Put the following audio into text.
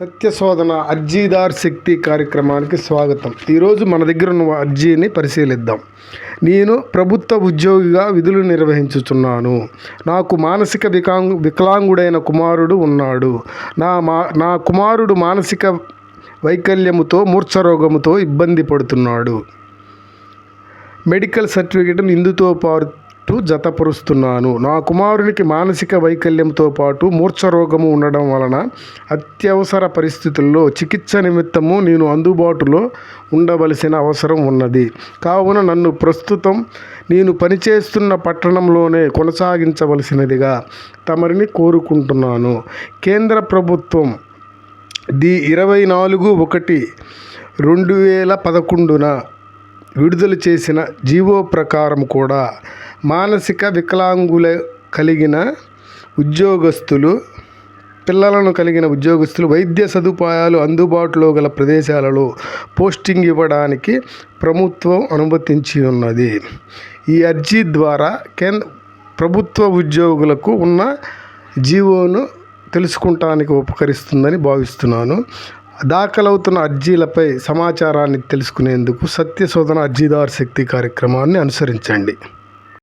సత్యశోధన అర్జీదార్ శక్తి కార్యక్రమానికి స్వాగతం. ఈరోజు మన దగ్గర ఉన్న అర్జీని పరిశీలిద్దాం. నేను ప్రభుత్వ ఉద్యోగిగా విధులు నిర్వహించుచున్నాను. నాకు మానసిక వికాంగు వికలాంగుడైన కుమారుడు ఉన్నాడు. నా మా నా కుమారుడు మానసిక వైకల్యముతో మూర్ఛరోగముతో ఇబ్బంది పడుతున్నాడు. మెడికల్ సర్టిఫికేట్ను ఇందుతో పాటు జతపరుస్తున్నాను. నా కుమారునికి మానసిక వైకల్యంతో పాటు మూర్ఛ రోగము ఉండడం వలన అత్యవసర పరిస్థితుల్లో చికిత్స నిమిత్తము నేను అందుబాటులో ఉండవలసిన అవసరం ఉన్నది. కావున నన్ను ప్రస్తుతం నేను పనిచేస్తున్న పట్టణంలోనే కొనసాగించవలసినదిగా తమరిని కోరుకుంటున్నాను. కేంద్ర ప్రభుత్వం ది ఇరవై నాలుగు ఒకటి రెండు వేల పదకొండున విడుదల చేసిన జీవో ప్రకారం కూడా మానసిక వికలాంగుల కలిగిన ఉద్యోగస్తులు పిల్లలను కలిగిన ఉద్యోగస్తులు వైద్య సదుపాయాలు అందుబాటులో గల ప్రదేశాలలో పోస్టింగ్ ఇవ్వడానికి ప్రభుత్వం అనుమతించి ఉన్నది. ఈ అర్జీ ద్వారా కేంద్ర ప్రభుత్వ ఉద్యోగులకు ఉన్న జీవోను తెలుసుకుంటానికి ఉపకరిస్తుందని భావిస్తున్నాను. దాఖలవుతున్న అర్జీలపై సమాచారాన్ని తెలుసుకునేందుకు సత్యశోధన అర్జీదారు శక్తి కార్యక్రమాన్ని అనుసరించండి.